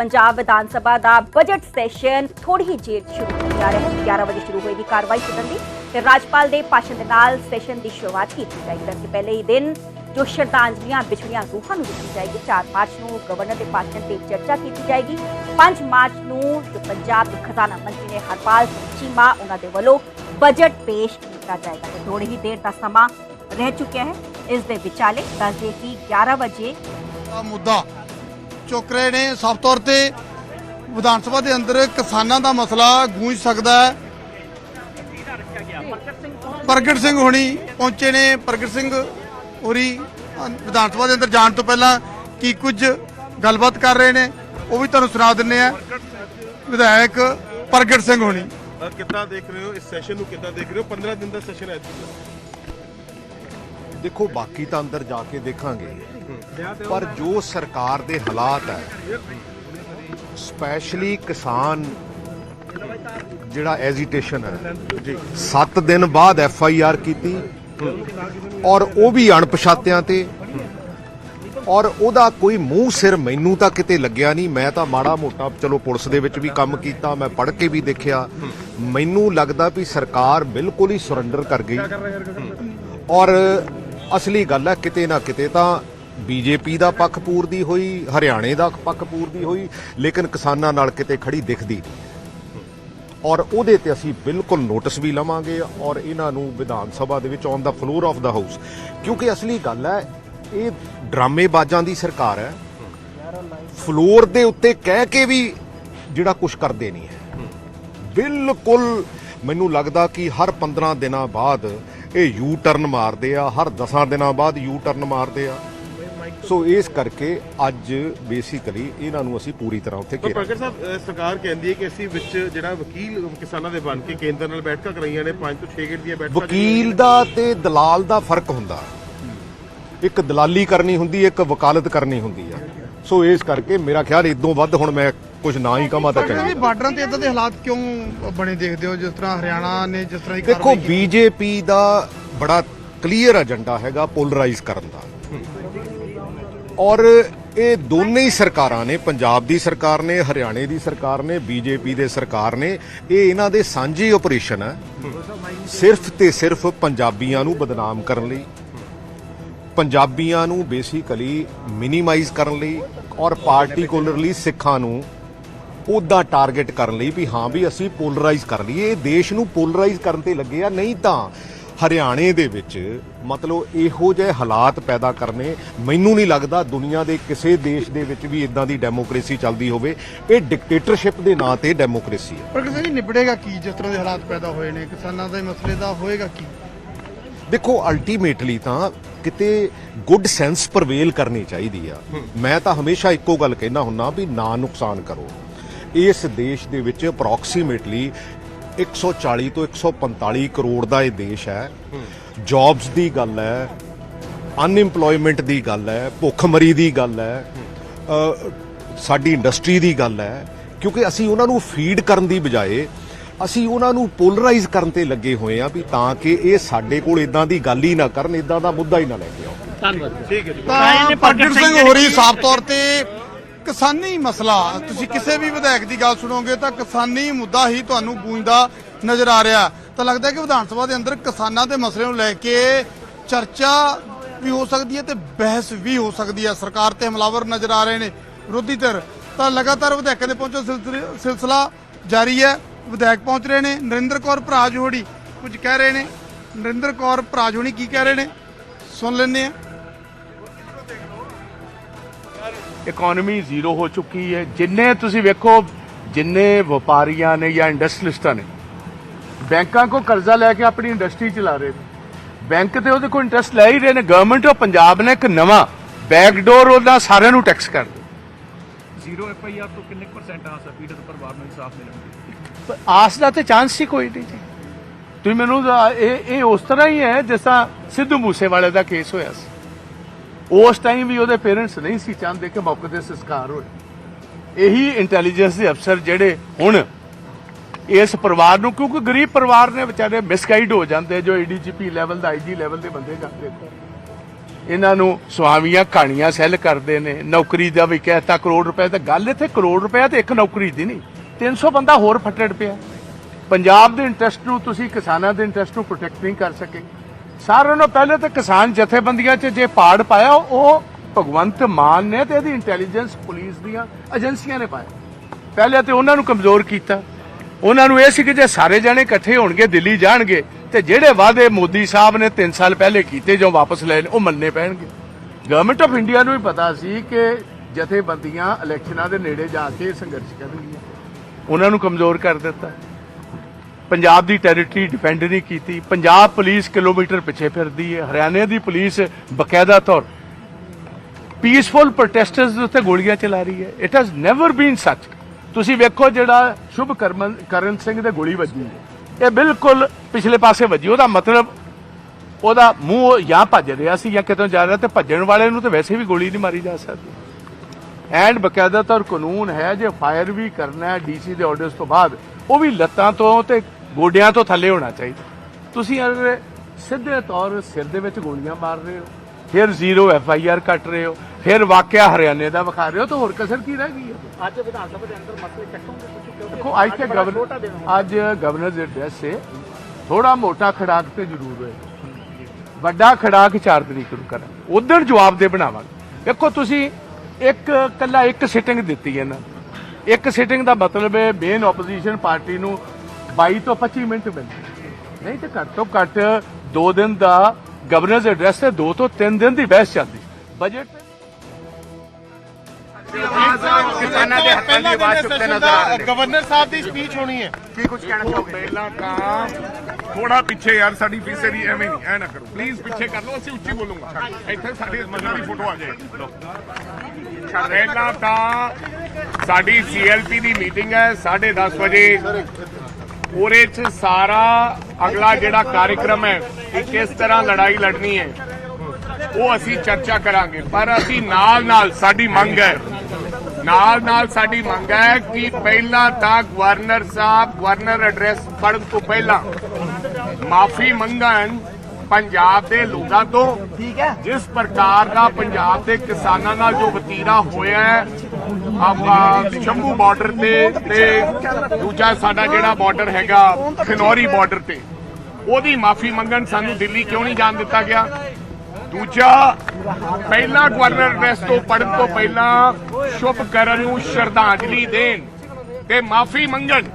ਪੰਜਾਬ ਵਿਧਾਨ ਸਭਾ ਦਾ budget session ਥੋੜੀ ਹੀ ਦੇਰ ਸ਼ੁਰੂ ਹੋਣ ਜਾ ਰਿਹਾ ਹੈ। 11 ਵਜੇ ਸ਼ੁਰੂ ਹੋਏਗੀ ਕਾਰਵਾਈ ਸਦਨ ਦੀ। ਤੇ ਰਾਜਪਾਲ ਦੇ ਭਾਸ਼ਣ ਦੇ ਨਾਲ ਸੈਸ਼ਨ ਦੀ ਸ਼ੁਰੂਆਤ ਕੀਤੀ ਜਾਏਗੀ। ਵੈਸੇ ਪਹਿਲੇ ਹੀ ਦਿਨ ਜੋ ਸ਼ਰਧਾਂਜਲੀਆਂ ਵਿਛੜੀਆਂ ਰੂਹਾਂ ਨੂੰ ਦਿੱਤੀ ਜਾਏਗੀ। 4 ਮਾਰਚ ਨੂੰ ਗਵਰਨਰ ਦੇ ਭਾਸ਼ਣ ਤੇ ਚਰਚਾ ਕੀਤੀ ਜਾਏਗੀ। 5 ਮਾਰਚ ਨੂੰ ਜੋ ਪੰਜਾਬ ਦੇ ਖਜ਼ਾਨਾ ਮੰਤਰੀ ਨੇ ਹਰਪਾਲ ਸਿੰਘ ਚੀਮਾ, ਉਹਨਾਂ ਦੇ ਵੱਲੋਂ ਬਜਟ ਪੇਸ਼ ਕੀਤਾ ਜਾਏਗਾ। ਤੇ ਥੋੜੀ ਹੀ ਦੇਰ ਦਾ ਸਮਾਂ ਰਹਿ ਚੁੱਕਿਆ ਹੈ। ਇਸ ਦੇ ਵਿਚਾਲੇ ਦੱਸਦੇ ਕਿ 11 ਵਜੇ ਦਾ ਮੁੱਦਾ ਚੁੱਕ ਰਹੇ ਨੇ। ਸਾਫ਼ ਤੌਰ ਤੇ ਵਿਧਾਨ ਸਭਾ ਦੇ ਅੰਦਰ ਕਿਸਾਨਾਂ ਦਾ ਮਸਲਾ ਗੂੰਜ ਸਕਦਾ ਹੈ। ਪ੍ਰਗਟ ਸਿੰਘ ਹੋਣੀ ਪਹੁੰਚੇ ਨੇ। ਪ੍ਰਗਟ ਸਿੰਘ ਹੋਰੀ ਵਿਧਾਨ ਸਭਾ ਦੇ ਅੰਦਰ ਜਾਣ ਤੋਂ ਪਹਿਲਾਂ ਕੀ ਕੁਝ ਗੱਲਬਾਤ ਕਰ ਰਹੇ ਨੇ, ਉਹ ਵੀ ਤੁਹਾਨੂੰ ਸੁਣਾ ਦਿੰਨੇ ਆ ਵਿਧਾਇਕ ਪ੍ਰਗਟ ਸਿੰਘ ਹੋਣੀ। ਕਿੱਦਾਂ ਦੇਖ ਰਹੇ ਹੋ? ਇਸ ਸੈਸ਼ਨ ਨੂੰ ਕਿੱਦਾਂ ਦੇਖ ਰਹੇ ਹੋ? 15 ਦਿਨ ਦਾ ਸੈਸ਼ਨ ਹੈ ਦੇਖੋ ਬਾਕੀ ਤਾਂ ਅੰਦਰ ਜਾ ਕੇ ਦੇਖਾਂਗੇ। ਪਰ ਜੋ ਸਰਕਾਰ ਦੇ ਹਾਲਾਤ ਹੈ ਸਪੈਸ਼ਲੀ ਕਿਸਾਨ ਜਿਹੜਾ ਐਜੀਟੇਸ਼ਨ ਹੈ ਜੀ। 7 ਦਿਨ ਬਾਅਦ ਐਫ ਆਈ ਆਰ ਕੀਤੀ ਔਰ ਉਹ ਵੀ ਅਣਪਛਾਤਿਆਂ ਤੇ। ਔਰ ਉਹਦਾ ਕੋਈ ਮੂੰਹ ਸਿਰ ਮੈਨੂੰ ਤਾਂ ਕਿਤੇ ਲੱਗਿਆ ਨਹੀਂ। ਮੈਂ ਤਾਂ ਮਾੜਾ ਮੋਟਾ ਚਲੋ ਪੁਲਿਸ ਦੇ ਵਿੱਚ ਵੀ ਕੰਮ ਕੀਤਾ ਮੈਂ ਪੜ੍ਹ ਕੇ ਵੀ ਦੇਖਿਆ। ਮੈਨੂੰ ਲੱਗਦਾ ਵੀ ਸਰਕਾਰ ਬਿਲਕੁਲ ਹੀ ਸਰੈਂਡਰ ਕਰ ਗਈ। ਔਰ ਅਸਲੀ ਗੱਲ ਹੈ, ਕਿਤੇ ਨਾ ਕਿਤੇ ਤਾਂ ਬੀਜੇਪੀ ਦਾ ਪੱਖ ਪੂਰਦੀ ਹੋਈ, ਹਰਿਆਣੇ ਦਾ ਪੱਖ ਪੂਰਦੀ ਹੋਈ, ਲੇਕਿਨ ਕਿਸਾਨਾਂ ਨਾਲ ਕਿਤੇ ਖੜੀ ਦਿਖਦੀ ਨਹੀਂ। ਔਰ ਉਹਦੇ ਤੇ ਅਸੀਂ ਬਿਲਕੁਲ ਨੋਟਿਸ ਵੀ ਲਵਾਂਗੇ ਔਰ ਇਹਨਾਂ ਨੂੰ ਵਿਧਾਨ ਸਭਾ ਦੇ ਵਿੱਚ on the floor of the house ਕਿਉਂਕਿ ਅਸਲੀ ਗੱਲ ਹੈ, ਇਹ ਡਰਾਮੇਬਾਜ਼ਾਂ ਦੀ ਸਰਕਾਰ ਹੈ। ਫਲੋਰ ਦੇ ਉੱਤੇ ਕਹਿ ਕੇ ਵੀ ਜਿਹੜਾ ਕੁਝ ਕਰਦੇ ਨਹੀਂ ਹੈ। ਬਿਲਕੁਲ ਮੈਨੂੰ ਲੱਗਦਾ ਕਿ ਹਰ 15 ਦਿਨਾਂ ਬਾਅਦ ਇਹ ਯੂ ਟਰਨ ਮਾਰਦੇ ਆ ਹਰ 10 ਦਿਨਾਂ ਬਾਅਦ ਯੂ ਟਰਨ ਮਾਰਦੇ ਆ। ਸੋ ਇਸ ਕਰਕੇ ਅੱਜ ਬੇਸਿਕਲੀ ਇਹਨਾਂ ਨੂੰ ਅਸੀਂ ਪੂਰੀ ਤਰ੍ਹਾਂ ਉੱਥੇ ਘੇਰਾ ਪ੍ਰਗਟ ਸਾਹਿਬ ਸਰਕਾਰ ਕਹਿੰਦੀ ਹੈ ਕਿ ਅਸੀਂ ਵਿੱਚ ਜਿਹੜਾ ਵਕੀਲ ਕਿਸਾਨਾਂ ਦੇ ਬਣ ਕੇ ਕੇਂਦਰ ਨਾਲ ਬੈਠਕਾਂ ਕਰਾਈਆਂ ਨੇ 5 ਤੋਂ 6 ਗੇੜ ਦੀਆਂ ਬੈਠਕਾਂ ਵਕੀਲ ਦਾ ਤੇ ਦਲਾਲ ਦਾ ਫ਼ਰਕ ਹੁੰਦਾ। ਇੱਕ ਦਲਾਲੀ ਕਰਨੀ ਹੁੰਦੀ ਇੱਕ ਵਕਾਲਤ ਕਰਨੀ ਹੁੰਦੀ ਆ। ਸੋ ਇਸ ਕਰਕੇ ਮੇਰਾ ਖਿਆਲ ਇਦੋਂ ਵੱਧ ਹੁਣ ਮੈਂ ਕੁਝ ਨਾ ਹੀ ਕਹਾਂ ਤਾਂ ਪਰ ਚੰਗਾ ਵੀ ਬਾਰਡਰਾਂ ਤੇ ਇਦਾਂ ਦੇ ਹਾਲਾਤ ਕਿਉਂ ਬਣੇ ਦੇਖਦੇ ਹੋ? ਜਿਸ ਤਰ੍ਹਾਂ ਹਰਿਆਣਾ ਨੇ ਜਿਸ ਤਰ੍ਹਾਂ ਦੇਖੋ? ਬੀਜੇਪੀ ਦਾ ਬੜਾ ਕਲੀਅਰ ਏਜੰਡਾ ਹੈਗਾ ਪੋਲਰਾਈਜ਼ ਕਰਨ ਦਾ। ਔਰ ਇਹ ਦੋਨੇ ਹੀ ਸਰਕਾਰਾਂ ਨੇ ਪੰਜਾਬ ਦੀ ਸਰਕਾਰ ਨੇ ਹਰਿਆਣੇ ਦੀ ਸਰਕਾਰ ਨੇ ਬੀਜੇਪੀ ਦੇ ਸਰਕਾਰ ਨੇ ਇਹ ਇਹਨਾਂ ਦੇ ਸਾਂਝੇ ਆਪਰੇਸ਼ਨ ਹੈ। ਸਿਰਫ ਤੇ ਸਿਰਫ ਪੰਜਾਬੀਆਂ ਨੂੰ ਬਦਨਾਮ ਕਰਨ ਲਈ ਪੰਜਾਬੀਆਂ ਨੂੰ ਬੇਸਿਕਲੀ ਮਿਨੀਮਾਈਜ਼ ਕਰਨ ਲਈ ਔਰ ਪਾਰਟਿਕੂਲਰਲੀ ਸਿੱਖਾਂ ਨੂੰ ਉਹਦਾ ਟਾਰਗੇਟ ਕਰਨ ਲਈ ਵੀ ਹਾਂ ਵੀ ਅਸੀਂ ਪੋਲਰਾਈਜ਼ ਕਰ ਲਈਏ ਇਹ ਦੇਸ਼ ਨੂੰ ਪੋਲਰਾਈਜ਼ ਕਰਨ ਤੇ ਲੱਗੇ ਆ ਨਹੀਂ ਤਾਂ ਹਰਿਆਣੇ ਦੇ ਵਿੱਚ ਮਤਲਬ ਇਹੋ ਜਿਹੇ ਹਾਲਾਤ ਪੈਦਾ ਕਰਨੇ ਮੈਨੂੰ ਨਹੀਂ ਲੱਗਦਾ ਦੁਨੀਆ ਦੇ ਕਿਸੇ ਦੇਸ਼ ਦੇ ਵਿੱਚ ਵੀ ਇਦਾਂ ਦੀ ਡੈਮੋਕ੍ਰੇਸੀ ਚੱਲਦੀ ਹੋਵੇ। ਇਹ ਡਿਕਟੇਟਰਸ਼ਿਪ ਦੇ ਨਾਂ ਤੇ ਡੈਮੋਕ੍ਰੇਸੀ ਹੈ। ਪਰ ਕਿਸੇ ਜੀ ਨਿਬੜੇਗਾ ਕੀ ਜਿਸ ਤਰ੍ਹਾਂ ਦੇ ਹਾਲਾਤ ਪੈਦਾ ਹੋਏ ਨੇ? ਕਿਸਾਨਾਂ ਦੇ ਮਸਲੇ ਦਾ ਹੋਏਗਾ ਕੀ? ਦੇਖੋ ਅਲਟੀਮੇਟਲੀ ਤਾਂ ਕਿਤੇ ਗੁੱਡ ਸੈਂਸ ਪ੍ਰਵੇਲ ਕਰਨੀ ਚਾਹੀਦੀ ਆ। ਮੈਂ ਤਾਂ ਹਮੇਸ਼ਾ ਇੱਕੋ ਗੱਲ ਕਹਿਣਾ ਹੁੰਨਾ ਵੀ ਨਾ ਨੁਕਸਾਨ ਕਰੋ। ਇਸ ਦੇਸ਼ ਦੇ ਵਿੱਚ ਅਪਰੋਕਸੀਮੇਟਲੀ 140 ਤੋਂ 145 ਕਰੋੜ ਦਾ ਇਹ ਦੇਸ਼ ਹੈ। ਜੌਬਸ ਦੀ ਗੱਲ ਹੈ ਅਨਇੰਪਲੋਇਮੈਂਟ ਦੀ ਗੱਲ ਹੈ ਭੁੱਖਮਰੀ ਦੀ ਗੱਲ ਹੈ ਸਾਡੀ ਇੰਡਸਟਰੀ ਦੀ ਗੱਲ ਹੈ ਕਿਉਂਕਿ ਅਸੀਂ ਉਹਨਾਂ ਨੂੰ ਫੀਡ ਕਰਨ ਦੀ ਬਜਾਏ ਅਸੀਂ ਉਹਨਾਂ ਨੂੰ ਪੋਲਰਾਈਜ਼ ਕਰਨ ਤੇ ਲੱਗੇ ਹੋਏ ਆ ਵੀ ਤਾਂ ਕਿ ਇਹ ਸਾਡੇ ਕੋਲ ਇਦਾਂ ਦੀ ਗੱਲ ਹੀ ਨਾ ਕਰਨ ਇਦਾਂ ਦਾ ਮੁੱਦਾ ਹੀ ਨਾ ਲੈ ਕੇ ਆਉਣ। ਠੀਕ ਹੈ ਜੀ। ਤਾਂ ਪ੍ਰਗਟ ਸਿੰਘ ਹੋਰੀ ਸਾਫ਼ ਤੌਰ ਤੇ ਕਿਸਾਨੀ ਮਸਲਾ, ਤੁਸੀਂ ਕਿਸੇ ਵੀ ਵਿਧਾਇਕ ਦੀ ਗੱਲ ਸੁਣੋਗੇ ਤਾਂ ਕਿਸਾਨੀ ਮੁੱਦਾ ਹੀ ਤੁਹਾਨੂੰ ਗੂੰਜਦਾ ਨਜ਼ਰ ਆ ਰਿਹਾ। ਤਾਂ ਲੱਗਦਾ ਕਿ ਵਿਧਾਨ ਸਭਾ ਦੇ ਅੰਦਰ ਕਿਸਾਨਾਂ ਦੇ ਮਸਲੇ ਨੂੰ ਲੈ ਕੇ ਚਰਚਾ ਵੀ ਹੋ ਸਕਦੀ ਹੈ ਤੇ ਬਹਿਸ ਵੀ ਹੋ ਸਕਦੀ ਹੈ। ਸਰਕਾਰ ਤੇ ਹਮਲਾਵਰ ਨਜ਼ਰ ਆ ਰਹੇ ਨੇ ਵਿਰੋਧੀ ਧਿਰ। ਤਾਂ ਲਗਾਤਾਰ ਵਿਧਾਇਕਾਂ ਦੇ ਪਹੁੰਚੋ ਸਿਲਸਿਲੇ- ਸਿਲਸਿਲਾ ਜਾਰੀ ਹੈ। ਵਿਧਾਇਕ ਪਹੁੰਚ ਰਹੇ ਨੇ ਨਰਿੰਦਰ ਕੌਰ ਭਰਾਜ ਹੋੜੀ ਕੁਝ ਕਹਿ ਰਹੇ ਨੇ। ਨਰਿੰਦਰ ਕੌਰ ਭਰਾਜ ਹੋਣੀ ਕੀ ਕਹਿ ਰਹੇ ਨੇ? ਸੁਣ ਲੈਂਦੇ ਆ ਇਕਨੋਮੀ ਜ਼ੀਰੋ ਹੋ ਚੁੱਕੀ ਹੈ। ਜਿੰਨੇ ਤੁਸੀਂ ਵੇਖੋ ਜਿੰਨੇ ਵਪਾਰੀਆਂ ਨੇ ਜਾਂ ਇੰਡਸਟਰੀਲਿਸਟਾਂ ਨੇ ਬੈਂਕਾਂ ਕੋ ਕਰਜ਼ਾ ਲੈ ਕੇ ਆਪਣੀ ਇੰਡਸਟਰੀ ਚਲਾ ਰਹੇ ਨੇ। ਬੈਂਕ ਤੇ ਉਹਦੇ ਕੋਲ ਇੰਟਰਸਟ ਲੈ ਹੀ ਰਹੇ ਨੇ। ਗਵਰਨਮੈਂਟ ਆਫ ਪੰਜਾਬ ਨੇ ਇੱਕ ਨਵਾਂ ਬੈਕਡੋਰ ਉਹਨਾਂ ਸਾਰਿਆਂ ਨੂੰ ਟੈਕਸ ਕਰ ਦਿੱਤਾ। ਜ਼ੀਰੋ ਐਫ ਆਈ ਆਰ ਤੋਂ ਕਿੰਨੇ ਪਰਸੈਂਟ ਆਸ ਹੈ? ਪੀੜਤ ਪਰਿਵਾਰ ਨੂੰ ਇਨਸਾਫ ਮਿਲਣਗੇ ਪਰ ਆਸ ਦਾ ਤੇ ਚਾਂਸ ਹੀ ਕੋਈ ਨਹੀਂ ਜੀ। ਤੁਸੀਂ ਮੈਨੂੰ ਇਹ ਇਹ ਉਸ ਤਰ੍ਹਾਂ ਹੀ ਹੈ ਜਿਸ ਤਰ੍ਹਾਂ ਸਿੱਧੂ ਮੂਸੇਵਾਲੇ ਦਾ ਕੇਸ ਹੋਇਆ ਸੀ। ਉਸ ਟਾਈਮ ਵੀ ਉਹਦੇ ਪੇਰੈਂਟਸ ਨਹੀਂ ਸੀ ਚਾਹੁੰਦੇ ਕਿ ਮੌਕੇ ਤੇ ਸੰਸਕਾਰ ਹੋਏ। ਇਹੀ ਇੰਟੈਲੀਜੈਂਸ ਦੇ ਅਫਸਰ ਜਿਹੜੇ ਹੁਣ ਇਸ ਪਰਿਵਾਰ ਨੂੰ, ਕਿਉਂਕਿ ਗਰੀਬ ਪਰਿਵਾਰ ਨੇ ਵਿਚਾਰੇ ਮਿਸਗਾਈਡ ਹੋ ਜਾਂਦੇ ਜੋ ਏਡੀਜੀਪੀ ਲੈਵਲ ਦਾ ਆਈਜੀ ਲੈਵਲ ਦੇ ਬੰਦੇ ਜਾਂਦੇ ਇਹਨਾਂ ਨੂੰ ਸੁਆਮੀਆਂ ਕਹਾਣੀਆਂ ਸੈੱਲ ਕਰਦੇ ਨੇ, ਨੌਕਰੀ ਦਾ ਵੀ ਕਹਿਤਾ ਕਰੋੜ ਰੁਪਏ ਤਾਂ ਗੱਲ ਇੱਥੇ ਕਰੋੜ ਰੁਪਏ ਤੇ ਇੱਕ ਨੌਕਰੀ ਦੀ ਨਹੀਂ 300 ਬੰਦਾ ਹੋਰ ਫੱਟੜ ਪਿਆ। ਪੰਜਾਬ ਦੇ ਇੰਟਰਸਟ ਨੂੰ, ਤੁਸੀਂ ਕਿਸਾਨਾਂ ਦੇ ਇੰਟਰਸਟ ਨੂੰ ਪ੍ਰੋਟੈਕਟ ਨਹੀਂ ਕਰ ਸਕੇ। ਸਾਰਿਆਂ ਨਾਲੋਂ ਪਹਿਲੇ ਤਾਂ ਕਿਸਾਨ ਜਥੇਬੰਦੀਆਂ 'ਚ ਜੇ ਪਾੜ ਪਾਇਆ, ਉਹ ਭਗਵੰਤ ਮਾਨ ਨੇ ਤੇ ਇਹਦੀ ਇੰਟੈਲੀਜੈਂਸ ਪੁਲਿਸ ਦੀਆਂ ਏਜੰਸੀਆਂ ਨੇ ਪਾਇਆ। ਪਹਿਲੇ ਤੇ ਉਹਨਾਂ ਨੂੰ ਕਮਜ਼ੋਰ ਕੀਤਾ। ਉਹਨਾਂ ਨੂੰ ਇਹ ਸੀ ਕਿ ਜੇ ਸਾਰੇ ਜਣੇ ਇਕੱਠੇ ਹੋਣਗੇ, ਦਿੱਲੀ ਜਾਣਗੇ, ਤੇ ਜਿਹੜੇ ਵਾਅਦੇ ਮੋਦੀ ਸਾਹਿਬ ਨੇ 3 ਸਾਲ ਪਹਿਲੇ ਕੀਤੇ ਜੋ ਵਾਪਸ ਲੈ ਉਹ ਮੰਨਣੇ ਪੈਣਗੇ। ਗਵਰਨਮੈਂਟ ਆਫ ਇੰਡੀਆ ਨੂੰ ਵੀ ਪਤਾ ਸੀ ਕਿ ਜਥੇਬੰਦੀਆਂ ਇਲੈਕਸ਼ਨਾਂ ਦੇ ਨੇੜੇ ਜਾ ਕੇ ਸੰਘਰਸ਼ ਕਰਨਗੀਆਂ। ਉਹਨਾਂ ਨੂੰ ਕਮਜ਼ੋਰ ਕਰ ਦਿੱਤਾ। ਪੰਜਾਬ ਦੀ ਟੈਰੀਟਰੀ ਡਿਫੈਂਡ ਨਹੀਂ ਕੀਤੀ, ਪੰਜਾਬ ਪੁਲਿਸ ਕਿਲੋਮੀਟਰ ਪਿੱਛੇ ਫਿਰਦੀ ਹੈ, ਹਰਿਆਣੇ ਦੀ ਪੁਲਿਸ ਬਕਾਇਦਾ ਤੌਰ ਪੀਸਫੁਲ ਪ੍ਰੋਟੈਸਟਰਸ ਦੇ ਉੱਤੇ ਗੋਲੀਆਂ ਚਲਾ ਰਹੀ ਹੈ। ਇਟ ਹੈਜ਼ ਨੈਵਰ ਬੀਨ ਸੱਚ ਤੁਸੀਂ ਵੇਖੋ ਜਿਹੜਾ ਸ਼ੁਭ ਕਰਮਨ ਕਰਨ ਸਿੰਘ ਦੇ ਗੋਲੀ ਵੱਜੀ ਇਹ ਬਿਲਕੁਲ ਪਿਛਲੇ ਪਾਸੇ ਵੱਜੀ। ਉਹਦਾ ਮਤਲਬ ਉਹਦਾ ਮੂੰਹ ਜਾਂ ਭੱਜ ਰਿਹਾ ਸੀ ਜਾਂ ਕਿਤੋਂ ਜਾ ਰਿਹਾ ਤੇ ਭੱਜਣ ਵਾਲੇ ਨੂੰ ਤਾਂ ਵੈਸੇ ਵੀ ਗੋਲੀ ਨਹੀਂ ਮਾਰੀ ਜਾ ਸਕਦੀ। ਐਂਡ ਬਕਾਇਦਾ ਤੌਰ ਕਾਨੂੰਨ ਹੈ ਜੇ ਫਾਇਰ ਵੀ ਕਰਨਾ ਹੈ ਡੀਸੀ ਦੇ ਆਰਡਰਸ ਤੋਂ ਬਾਅਦ, ਉਹ ਵੀ ਲੱਤਾਂ ਤੋਂ ਤੇ ਗੋਡਿਆਂ ਤੋਂ ਥੱਲੇ ਹੋਣਾ ਚਾਹੀਦਾ। ਤੁਸੀਂ ਅਗਰ ਸਿੱਧੇ ਤੌਰ ਸਿਰ ਦੇ ਵਿੱਚ ਗੋਲੀਆਂ ਮਾਰ ਰਹੇ ਹੋ ਫਿਰ ਜ਼ੀਰੋ ਐਫ ਆਈ ਆਰ ਕੱਟ ਰਹੇ ਹੋ ਫਿਰ ਵਾਕਿਆ ਹਰਿਆਣੇ ਦਾ ਵਿਖਾ ਰਹੇ ਹੋ ਤਾਂ ਹੋਰ ਕਸਰ ਕੀ ਰਹਿ ਗਈ ਹੈ? ਅੱਜ ਵਿਧਾਨ ਸਭਾ ਦੇ ਅੰਦਰ ਮਸਲੇ ਚੱਕੋਗੇ ਤੁਸੀਂ ਕਿਉਂਕਿ ਦੇਖੋ ਅੱਜ ਤੇ ਗਵਰਨਰ ਅੱਜ ਗਵਰਨਰ ਦੇ ਐਡਰੈਸ ਸੇ ਥੋੜਾ ਮੋਟਾ ਖੜਾਕ ਤੇ ਜ਼ਰੂਰ ਹੋਏ ਵੱਡਾ ਖੜਾਕ 4 ਤਰੀਕ ਨੂੰ ਕਰਾਂ ਉਧਰ ਜਵਾਬ ਦੇ ਬਣਾਵਾਂਗੇ। ਦੇਖੋ ਤੁਸੀਂ ਇੱਕ ਕੱਲਾ ਇੱਕ ਸਿਟਿੰਗ ਦਿੱਤੀ ਹੈ ਨਾ। ਇੱਕ ਸਿਟਿੰਗ ਦਾ ਮਤਲਬ ਹੈ ਮੇਨ ਆਪੋਜੀਸ਼ਨ ਪਾਰਟੀ ਨੂੰ 22 ਤੋਂ 25 ਮਿੰਟ ਮਿਲਦੇ ਨਹੀਂ ਤੇ ਘੱਟ ਤੋਂ ਘੱਟ 2 ਦਿਨ ਦਾ ਗਵਰਨਰ ਦੇ ਐਡਰੈਸ ਤੇ 2 ਤੋਂ 3 ਦਿਨ ਦੀ ਬਹਿਸ ਚੱਲਦੀ। ਬਜਟ ਤੇ ਕਿਸਾਨਾਂ ਦੇ ਹੱਕਾਂ ਦੀ ਆਵਾਜ਼ ਚੁੱਕਦੇ ਨਜ਼ਰ ਆ ਰਹੇ ਨੇ ਗਵਰਨਰ ਸਾਹਿਬ ਦੀ ਸਪੀਚ ਹੋਣੀ ਹੈ। ਕੀ ਕੁਝ ਕਹਿਣਾ ਚਾਹੋਗੇ? ਪਹਿਲਾਂ ਤਾਂ ਥੋੜਾ ਪਿੱਛੇ ਯਾਰ ਸਾਡੀ ਫੀਸ ਦੀ ਐਵੇਂ ਨਹੀਂ ਐ ਨਾ ਕਰੋ। ਪਲੀਜ਼ ਪਿੱਛੇ ਕਰ ਲਓ ਅਸੀਂ ਉੱਚੀ ਬੋਲੂਗਾ। ਇੱਥੇ ਸਾਡੀ ਮੰਨਾਂ ਦੀ ਫੋਟੋ ਆ ਜਾਏ। ਪਹਿਲਾਂ ਤਾਂ ਸਾਡੀ ਸੀਐਲਪੀ ਦੀ ਮੀਟਿੰਗ ਹੈ 10:30 ਵਜੇ ਉਹਦੇ ਚ ਸਾਰਾ ਅਗਲਾ ਜਿਹੜਾ ਕਾਰਜਕ੍ਰਮ ਹੈ ਕਿ ਕਿਸ ਤਰ੍ਹਾਂ ਲੜਾਈ ਲੜਨੀ ਹੈ ਉਹ ਅਸੀਂ ਚਰਚਾ ਕਰਾਂਗੇ। ਪਰ ਅਸੀਂ ਨਾਲ ਨਾਲ ਸਾਡੀ ਮੰਗ ਹੈ ਨਾਲ ਨਾਲ ਸਾਡੀ ਮੰਗ ਹੈ ਕਿ ਪਹਿਲਾਂ ਤਾਂ ਗਵਰਨਰ ਸਾਹਿਬ ਗਵਰਨਰ ਐਡਰੈਸ ਪੜ੍ਹਨ ਤੋਂ ਪਹਿਲਾਂ ਮਾਫੀ ਮੰਗਣ ਪੰਜਾਬ ਦੇ ਲੋਕਾਂ ਤੋਂ ਠੀਕ ਹੈ। ਜਿਸ ਪ੍ਰਕਾਰ ਦਾ ਪੰਜਾਬ ਦੇ ਕਿਸਾਨਾਂ ਨਾਲ ਜੋ ਵਤੀਰਾ ਹੋਇਆ ਹੈ ਆਪਾਂ ਸ਼ੰਭੂ ਬਾਰਡਰ ਤੇ ਤੇ ਦੂਜਾ ਸਾਡਾ ਜਿਹੜਾ ਬਾਰਡਰ ਹੈਗਾ? ਖਨੌਰੀ ਬਾਰਡਰ ਤੇ। ਉਹਦੀ ਮਾਫੀ ਮੰਗਣ ਸਾਨੂੰ ਦਿੱਲੀ ਕਿਉਂ ਨਹੀਂ ਜਾਣ ਦਿੱਤਾ ਗਿਆ? ਦੂਜਾ, ਪਹਿਲਾ ਗਵਰਨਰ ਐਡਰੈਸ ਤੋਂ ਪੜਨ ਤੋਂ ਪਹਿਲਾਂ ਸ਼ੁਭ ਕਰਨ ਨੂੰ ਸ਼ਰਧਾਂਜਲੀ ਦੇਣ ਤੇ ਮਾਫੀ ਮੰਗਣ।